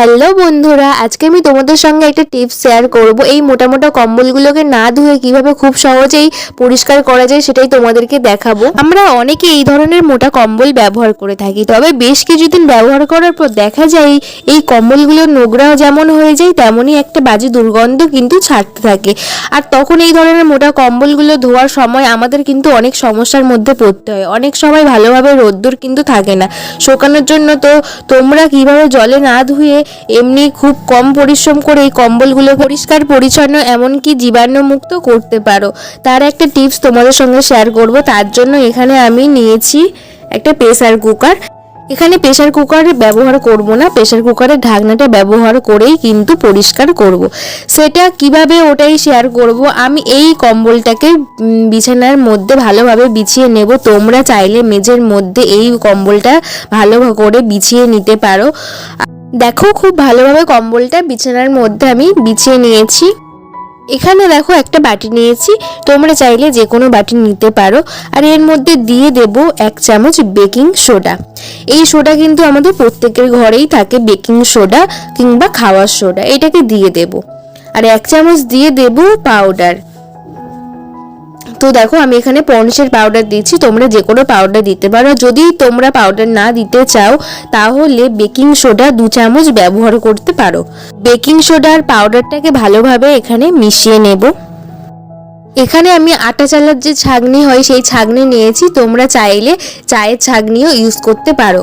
Hello বন্ধুরা, আজকে আমি তোমাদের সঙ্গে একটা টিপস শেয়ার করব। এই মোটা মোটা কম্বলগুলোকে না ধুয়ে কীভাবে খুব সহজেই পরিষ্কার করা যায় সেটাই তোমাদেরকে দেখাবো। আমরা অনেকে এই ধরনের মোটা কম্বল ব্যবহার করে থাকি, তবে বেশ কিছুদিন ব্যবহার করার পর দেখা যায় এই কম্বলগুলো নোংরা যেমন হয়ে যায়, তেমনই একটা বাজে দুর্গন্ধ কিন্তু ছাড়তে থাকে। আর তখন এই ধরনের মোটা কম্বলগুলো ধোয়ার সময় আমাদের কিন্তু অনেক সমস্যার মধ্যে পড়তে হয়। অনেক সময় ভালোভাবে রোদ্দুর কিন্তু থাকে না। শুকানোর জন্য তো তোমরা কীভাবে জলে না ধুয়ে এমনি খুব কম পরিশ্রম করে এই কম্বলগুলো পরিষ্কার, পরিচ্ছন্ন, এমনকি জীবাণুমুক্ত করতে পারো। তার একটা টিপস তোমাদের সঙ্গে শেয়ার করব। তার জন্য এখানে আমি নিয়েছি একটা প্রেসার কুকার এখানে প্রেসার কুকার ব্যবহার করব না। প্রেসার কুকারের ঢাকনাটা ব্যবহার করেই কিন্তু পরিষ্কার করব। সেটা কীভাবে ওটাই শেয়ার করব? আমি এই কম্বলটাকে বিছানার মধ্যে ভালোভাবে বিছিয়ে নেব। তোমরা চাইলে মেঝের মধ্যে এই কম্বলটা ভালো করে বিছিয়ে নিতে পারো। দেখো খুব ভালোভাবে কম্বলটা বিছানার মধ্যে আমি বিছিয়ে নিয়েছি। এখানে দেখো একটা বাটি নিয়েছি, তোমরা চাইলে যে কোনো বাটি নিতে পারো। আর এর মধ্যে দিয়ে দেব এক চামচ বেকিং সোডা। এই সোডা কিন্তু আমাদের প্রত্যেকের ঘরেই থাকে, বেকিং সোডা কিংবা খাওয়ার সোডা। এটাকে দিয়ে দেব। আর এক চামচ দিয়ে দেব পাউডার। তো দেখো, আমি এখানে পন্সের পাউডার দিচ্ছি, তোমরা যে কোনো পাউডার দিতে পারো। যদি তোমরা পাউডার না দিতে চাও, তাহলে বেকিং সোডা দু চামচ ব্যবহার করতে পারো। বেকিং সোডা আর পাউডারটাকে ভালোভাবে এখানে মিশিয়ে নেব। এখানে আমি আটা চালার যে ছাগনি হয়, সেই ছাগনি নিয়েছি। তোমরা চাইলে চায়ের ছাগনিও ইউজ করতে পারো।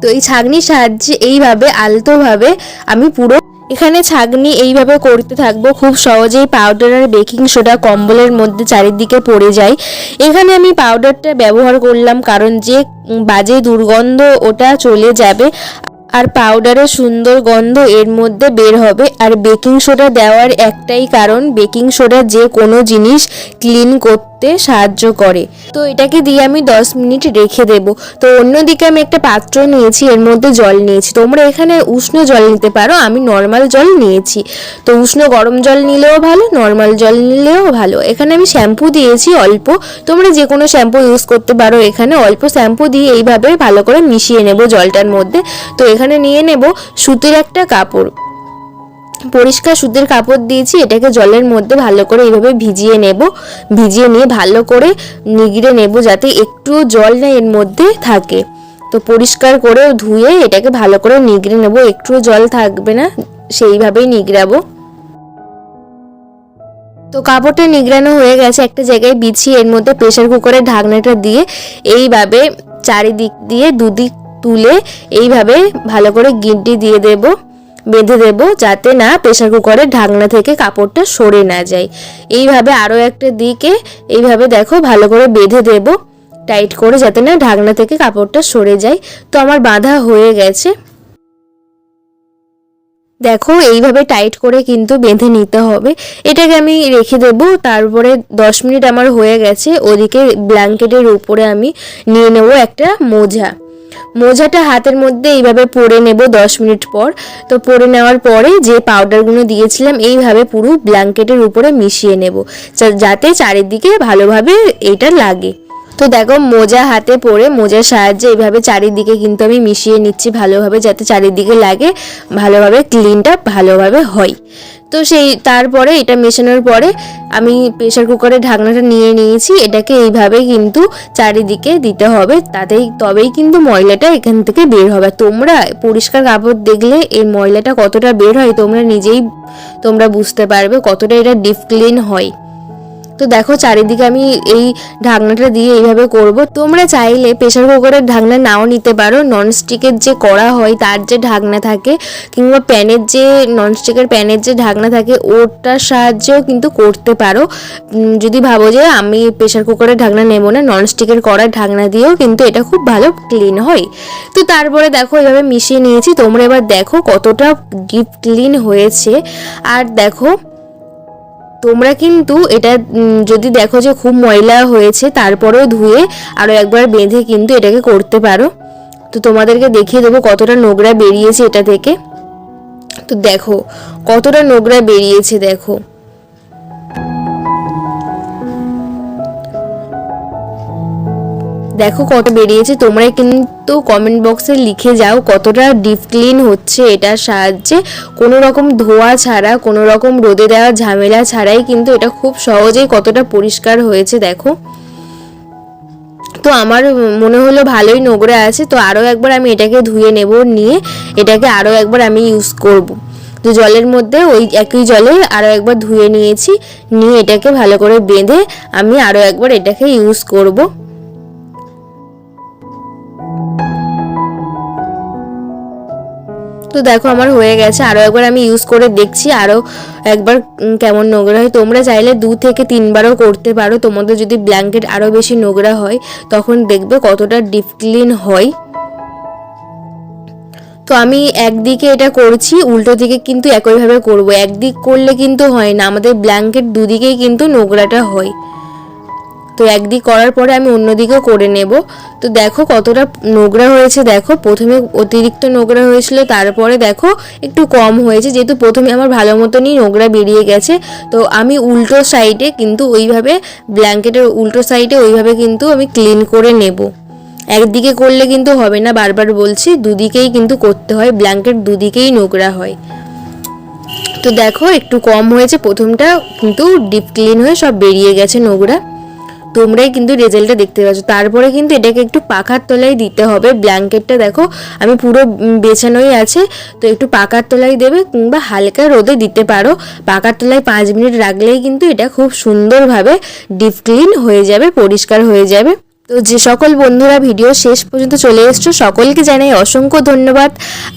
তো এই ছাগনির সাহায্যে এইভাবে আলতোভাবে আমি পুরো এখানে ছাগনি এইভাবে করতে থাকব। খুব সহজেই পাউডার আর বেকিং সোডা কম্বলের মধ্যে চারিদিকে পড়ে যায়। এখানে আমি পাউডারটা ব্যবহার করলাম কারণ যে বাজে দুর্গন্ধ ওটা চলে যাবে আর পাউডারের সুন্দর গন্ধ এর মধ্যে বের হবে। আর বেকিং সোডা দেওয়ার একটাই কারণ বেকিং সোডা যে কোনো জিনিস ক্লিন করতে সাহায্য করে। তো এটাকে দিয়ে আমি 10 মিনিট রেখে দেব। তো অন্যদিকে আমি একটা পাত্র নিয়েছি, এর মধ্যে জল নিয়েছি। তোমরা এখানে উষ্ণ জল নিতে পারো, আমি নর্মাল জল নিয়েছি। তো উষ্ণ গরম জল নিলেও ভালো, নর্মাল জল নিলেও ভালো। এখানে আমি শ্যাম্পু দিয়েছি অল্প। তোমরা যে কোনো শ্যাম্পু ইউজ করতে পারো এখানে। অল্প শ্যাম্পু দিয়ে এইভাবে ভালো করে মিশিয়ে নেব জলটার মধ্যে। তো এখানে নিয়ে নেব সুতির একটা কাপড়। পরিষ্কার সুতির কাপড় দিয়েছি, এটাকে জলের মধ্যে ভালো করে এইভাবে ভিজিয়ে নেব। ভিজিয়ে নিয়ে ভালো করে নিগড়ে নেব যাতে একটু জল না এর মধ্যে থাকে। তো পরিষ্কার করে ধুয়ে এটাকে ভালো করে নিগড়ে নেব একটুও জল থাকবে না, সেইভাবেই নিগড়াবো। তো কাপড়টা নিগড়ানো হয়ে গেছে, একটা জায়গায় বিছিয়ে এর মধ্যে প্রেসার কুকারের ঢাকনাটা দিয়ে এইভাবে চারিদিক দিয়ে দুদিক তুলে এইভাবে ভালো করে গিন্টি দিয়ে দেব। বেঁধে দেব যাতে না প্রেসার কুকারের ঢাকনা থেকে কাপড়টা সরে না যায়। এইভাবে আরও একটা দিকে এইভাবে দেখো ভালো করে বেঁধে দেব, টাইট করে যাতে না ঢাকনা থেকে কাপড়টা সরে যায়। তো আমার বাঁধা হয়ে গেছে। দেখো এইভাবে টাইট করে কিন্তু বেঁধে নিতে হবে। এটাকে আমি রেখে দেব, তারপরে দশ মিনিট আমার হয়ে গেছে। ওদিকে ব্ল্যাঙ্কেটের উপরে আমি নিয়ে নেব একটা মোজা। মোজাটা হাতের মধ্যে এইভাবে পরে নেব দশ মিনিট পর। তো পরে নেওয়ার পরে যে পাউডারগুলো দিয়েছিলাম, এইভাবে পুরো ব্ল্যাঙ্কেটের উপরে মিশিয়ে নেব। যাতে চারিদিকে ভালোভাবে এটা লাগে। তো দেখো, মোজা হাতে পরে, মোজার সাহায্যে এইভাবে চারিদিকে কিন্তু আমি মিশিয়ে নিচ্ছি ভালোভাবে, যাতে চারিদিকে লাগে, ভালোভাবে ক্লিনটা ভালোভাবে হয়। তো সেই তারপরে এটা মেশানোর পরে আমি প্রেশার কুকারের ঢাকনাটা নিয়ে নিয়েছি। এটাকে এইভাবে কিন্তু চারিদিকে দিতে হবে। তাতেই, তবেই কিন্তু ময়লাটা এখান থেকে বের হবে। তোমরা পরিষ্কার কাপড় দেখলে এই ময়লাটা কতটা বের হয়, তোমরা নিজেই, তোমরা বুঝতে পারবে কতটা এটা ডিপ ক্লিন হয়। তো দেখো চারিদিকে আমি এই ঢাকনাটা দিয়ে এইভাবে করব। তোমরা চাইলে প্রেশার কুকারের ঢাকনা নাও নিতে পারো। ননস্টিকের যে কড়া হয়, তার যে ঢাকনা থাকে, কিংবা প্যানের যে ননস্টিকের প্যানের যে ঢাকনা থাকে, ওটার সাহায্যেও কিন্তু করতে পারো। যদি ভাবো যে আমি প্রেশার কুকারের ঢাকনা নেব না ননস্টিকের কড়ার ঢাকনা দিয়েও কিন্তু এটা খুব ভালো ক্লিন হয়। তো তারপরে দেখো এভাবে মিশিয়ে নিয়েছি। তোমরা এবার দেখো কতটা ডিপ ক্লিন হয়েছে। আর দেখো তোমরা কিন্তু এটা যদি দেখো যে খুব ময়লা হয়েছে, তারপরেও ধুয়ে আরও একবার বেঁধে কিন্তু এটাকে করতে পারো। তো তোমাদেরকে দেখিয়ে দেবো কতটা নোংরা বেরিয়েছে এটা থেকে। তো দেখো, কতটা নোংরা বেরিয়েছে, দেখো। দেখো কত বেরিয়েছে তোমরা কিন্তু কমেন্ট বক্সে লিখে যাও কতটা ডিপ ক্লিন হচ্ছে এটার সাহায্যে। কোনো রকম ধোয়া ছাড়া, কোনো রকম রোদে দেওয়া ঝামেলা ছাড়াই কিন্তু এটা খুব সহজেই কতটা পরিষ্কার হয়েছে দেখো। তো আমার মনে হলো ভালোই নোংরা আছে, তো আরও একবার আমি এটাকে ধুয়ে নেব নিয়ে, এটাকে আরও একবার আমি ইউজ করব। তো জলের মধ্যে ওই একই জলে আরও একবার ধুয়ে নিয়েছি, নিয়ে এটাকে ভালো করে বেঁধে আমি আরও একবার এটাকে ইউজ করব। তো দেখো আমার হয়ে গেছে। আরও একবার আমি ইউজ করে দেখছি আরও একবার কেমন নোংরা হয়। তোমরা চাইলে দু থেকে তিনবারও করতে পারো। তোমাদের যদি ব্ল্যাঙ্কেট আরও বেশি নোংরা হয়, তখন দেখবে কতটা ডিপ ক্লিন হয়। তো আমি একদিকে এটা করছি, উল্টো দিকে কিন্তু একইভাবে করব। একদিক করলে কিন্তু হয় না। আমাদের ব্ল্যাঙ্কেট দুদিকেই কিন্তু নোংরাটা হয়। তো একদিক করার পরে আমি অন্যদিকেও করে নেব। তো দেখো কতটা নোংরা হয়েছে, দেখো। প্রথমে অতিরিক্ত নোংরা হয়েছিল, তারপরে দেখো একটু কম হয়েছে। যেহেতু প্রথমে আমার ভালো মতনই নোংরা বেরিয়ে গেছে, তো আমি উল্টো সাইডে কিন্তু ওইভাবে ব্ল্যাঙ্কেটের উল্টো সাইডে ওইভাবে কিন্তু আমি ক্লিন করে নেব। একদিকে করলে কিন্তু হবে না, বারবার বলছি, দুদিকেই কিন্তু করতে হয়, ব্ল্যাঙ্কেট দুদিকেই নোংরা হয়। তো দেখো একটু কম হয়েছে, প্রথমটা কিন্তু ডিপ ক্লিন হয়ে সব বেরিয়ে গেছে নোংরা। তোমরাই কিন্তু রেজাল্টটা দেখতে পাচ্ছ। তারপরে কিন্তু এটাকে একটু পাখার তলায় দিতে হবে। ব্ল্যাঙ্কেটটা দেখো, আমি পুরো বেছানোই আছে। তো একটু পাকার তলায় দেবে কিংবা হালকা রোদে দিতে পারো। পাকার তলায় পাঁচ মিনিট রাখলেই কিন্তু এটা খুব সুন্দরভাবে ডিপ ক্লিন হয়ে যাবে, পরিষ্কার হয়ে যাবে। তো যে সকল বন্ধুরা ভিডিও শেষ পর্যন্ত চলে এসছো, সকলকে জানাই অসংখ্য ধন্যবাদ।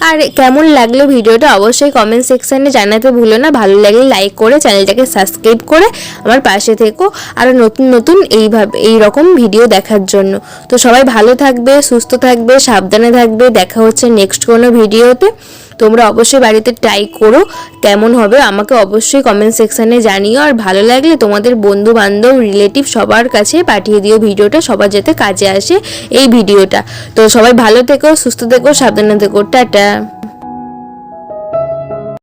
আর কেমন লাগল ভিডিওটা অবশ্যই কমেন্ট সেকশানে জানাতে ভুলো না। ভালো লাগলে লাইক করে চ্যানেলটাকে সাবস্ক্রাইব করে আমার পাশে থেকো। আরও নতুন নতুন এইভাবে এই রকম ভিডিও দেখার জন্য। তো সবাই ভালো থাকবে, সুস্থ থাকবে, সাবধানে থাকবে। দেখা হচ্ছে নেক্সট কোনো ভিডিওতে তোমরা অবশ্যই বাড়িতে ট্রাই করো, কেমন হবে আমাকে অবশ্যই কমেন্ট সেকশানে জানিও। আর ভালো লাগলে তোমাদের বন্ধু বান্ধব রিলেটিভ সবার কাছে পাঠিয়ে দিও ভিডিওটা, সবার যাতে কাজে আসে এই ভিডিওটা। তো সবাই ভালো থেকো, সুস্থ থেকো, সাবধানে থেকো। টাটা।